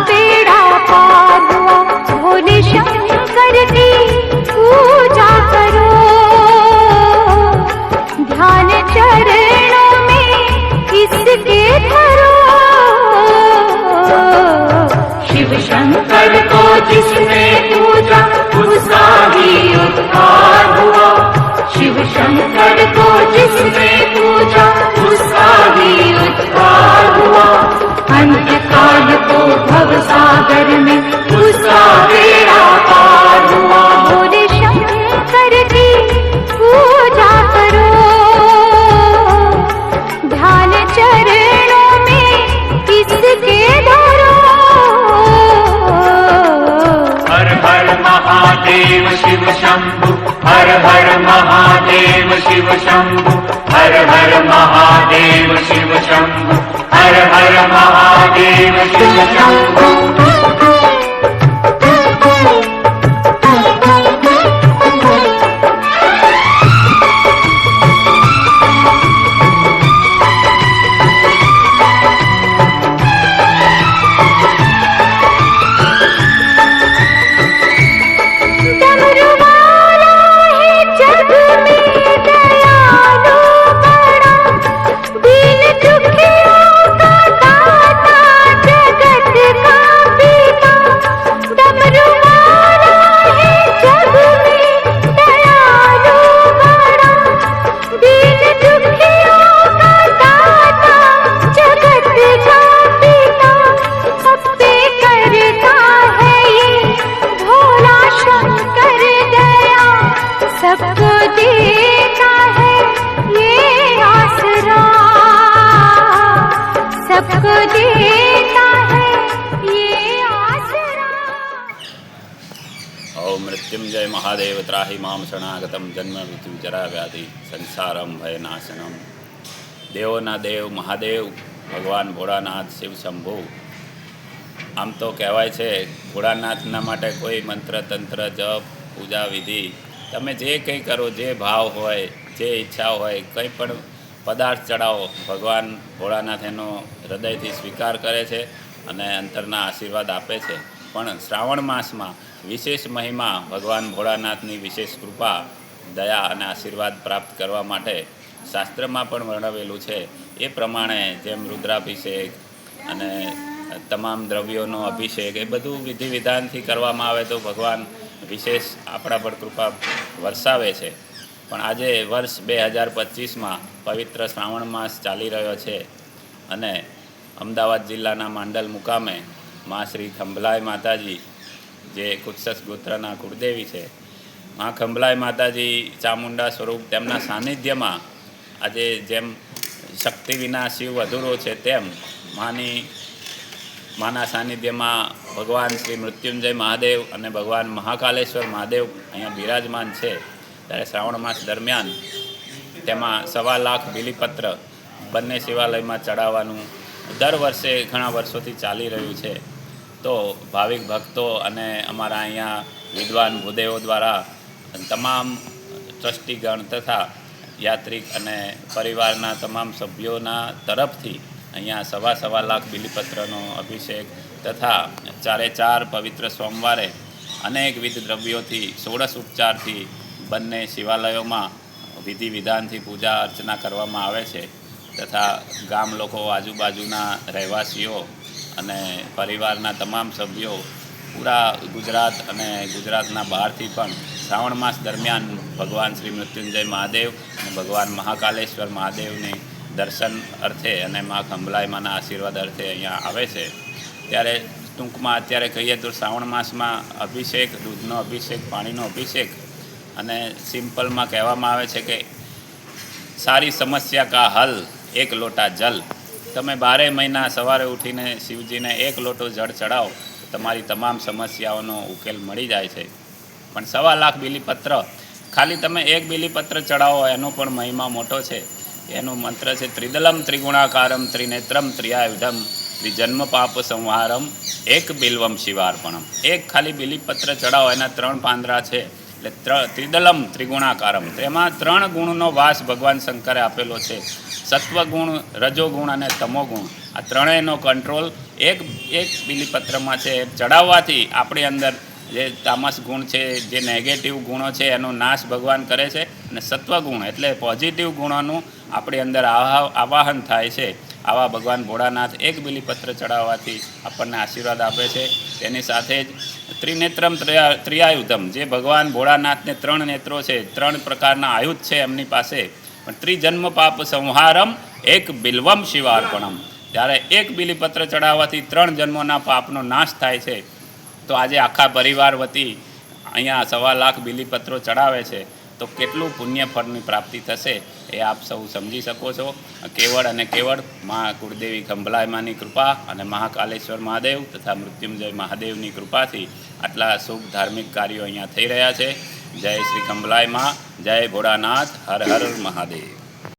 बेड़ा पार हुआ भोले शंकर की पूजा करो। ध्यान चरणों में इसके धरो। शिव शंकर को जिसने पूजा उसका ही उद्धार हुआ। शिव शंकर को जिसने चरणों में हर हर महादेव शिव शंभु, हर हर महादेव शिव शंभु, हर हर महादेव शिव शंभु, हर हर महादेव शिव शंभु। ઓમ મૃત્યુંજય મહાદેવ ત્રાહી મામ શરણાગતમ જન્મ મૃત્યુ જરા વ્યાધિ સંસારમ ભયનાશનમ દેવોના દેવ મહાદેવ ભગવાન ભોળાનાથ શિવ શંભુ આમ તો કહેવાય છે, ભોળાનાથના માટે કોઈ મંત્ર, તંત્ર, જપ, પૂજા, વિધિ, તમે જે કંઈ કરો, જે ભાવ હોય, જે ઈચ્છા હોય, કંઈ પણ પદાર્થ ચડાવો, ભગવાન ભોળાનાથ એનો હૃદયથી સ્વીકાર કરે છે અને અંતરના આશીર્વાદ આપે છે. પણ શ્રાવણ માસમાં વિશેષ મહિમા ભગવાન ભોળાનાથની વિશેષ કૃપા, દયા અને આશીર્વાદ પ્રાપ્ત કરવા માટે શાસ્ત્રમાં પણ વર્ણવેલું છે. એ પ્રમાણે જેમ રુદ્રાભિષેક અને તમામ દ્રવ્યોનો અભિષેક એ બધું વિધિ વિધાનથી કરવામાં આવે તો ભગવાન વિશેષ આપણા પર કૃપા વરસાવે છે. પણ આજે વર્ષ બે હજાર પચીસમાં પવિત્ર શ્રાવણ માસ ચાલી રહ્યો છે અને અમદાવાદ જિલ્લાના માંડલ મુકામે મા શ્રી ખંભલાઈ માતાજી, જે કુત્સસ ગોત્રના કુળદેવી છે. મા ખંભલાઈ માતાજી ચામુંડા સ્વરૂપ તેમના સાનિધ્યમાં આજે જેમ શક્તિ વિના શિવ અધૂરો છે તેમ માની, માના સાનિધ્યમાં ભગવાન શ્રી મૃત્યુંજય મહાદેવ અને ભગવાન મહાકાલેશ્વર મહાદેવ અહીંયા બિરાજમાન છે. ત્યારે શ્રાવણ માસ દરમિયાન તેમાં સવા લાખ બિલીપત્ર બંને શિવાલયમાં ચડાવવાનું દર વર્ષે ઘણા વર્ષોથી ચાલી રહ્યું છે. તો ભાવિક ભક્તો અને અમારા અહીંયા વિદ્વાન ભૂદેવો દ્વારા તમામ ટ્રસ્ટીગણ તથા યાત્રિક અને પરિવારના તમામ સભ્યોના તરફથી અહીંયા સવા સવા લાખ બિલીપત્રનો અભિષેક તથા ચારે ચાર પવિત્ર સોમવારે અનેકવિધ દ્રવ્યોથી ષોડશ ઉપચારથી બંને શિવાલયોમાં વિધિ વિધાનથી પૂજા અર્ચના કરવામાં આવે છે તથા ગામ લોકો આજુબાજુના રહેવાસીઓ અને પરિવારના તમામ સભ્યો પૂરા ગુજરાત અને ગુજરાતના બહારથી પણ શ્રાવણ માસ દરમિયાન ભગવાન શ્રી મૃત્યુંજય મહાદેવ અને ભગવાન મહાકાલેશ્વર મહાદેવની દર્શન અર્થે અને મા ખંભલાઈ માના આશીર્વાદ અર્થે અહીંયા આવે છે. ત્યારે ટૂંકમાં અત્યારે કહીએ તો શ્રાવણ માસમાં અભિષેક, દૂધનો અભિષેક, પાણીનો અભિષેક અને સિમ્પલમાં કહેવામાં આવે છે કે સારી સમસ્યા કા હલ, એક લોટા જલ. તમે બારે મહિના સવારે ઉઠીને શિવજીને એક લોટો જળ ચડાવો, તમારી તમામ સમસ્યાઓનો ઉકેલ મળી જાય છે. પણ સવા લાખ બીલીપત્ર, ખાલી તમે એક બીલીપત્ર ચડાવો, એનો પણ મહિમા મોટો છે. એનો મંત્ર છે, ત્રિદલમ ત્રિગુણાકારમ ત્રિનેત્રમ ત્રિયાયુધમ જન્મ પાપ સંહારમ એક બિલ્વમ શિવાર્પણમ. એક ખાલી બિલીપત્ર ચડાવો, એના ત્રણ પાંદડા છે. એટલે ત્ર ત્રિદલમ ત્રિગુણાકારમ. તેમાં ત્રણ ગુણનો વાસ ભગવાન શંકરે આપેલો છે. સત્વગુણ, રજોગુણ અને તમોગુણ. આ ત્રણેયનો કંટ્રોલ એક એક બિલીપત્રમાં છે. ચડાવવાથી આપણી અંદર જે તામસ ગુણ છે, જે નેગેટિવ ગુણો છે, એનો નાશ ભગવાન કરે છે. અને સત્વગુણ એટલે પોઝિટિવ ગુણોનું આપણી અંદર આવા આવાહન થાય છે. આવા ભગવાન ભોળાનાથ એક બિલીપત્ર ચડાવવાથી આપણને આશીર્વાદ આપે છે. તેની સાથે જ ત્રિનેત્રમ ત્રયા, ત્રિયાયુધમ, જે ભગવાન ભોળાનાથને ત્રણ નેત્રો છે, ત્રણ પ્રકારના આયુધ છે એમની પાસે. પણ ત્રિજન્મ પાપ સંહારમ, એક બિલ્વમ શિવાર્પણમ. ત્યારે એક બિલીપત્ર ચડાવવાથી ત્રણ જન્મોના પાપનો નાશ થાય છે. તો આજે આખા પરિવાર વતી અહીંયા સવા લાખ બિલીપત્રો ચડાવે છે. તો કેટલું પુણ્ય ફળની પ્રાપ્તિ થશે? એ આપ સૌ સમજી શકો છો. કેવળ અને કેવળ મા કુળદેવી ખંભલાયમાની કૃપા અને મહાકાલેશ્વર મહાદેવ તથા મૃત્યુંજય મહાદેવની કૃપાથી આટલા શુભ ધાર્મિક કાર્યો અહીંયા થઈ રહ્યા છે. જય શ્રી ખંભલાય મા જય ભોળાનાથ, હર હર મહાદેવ.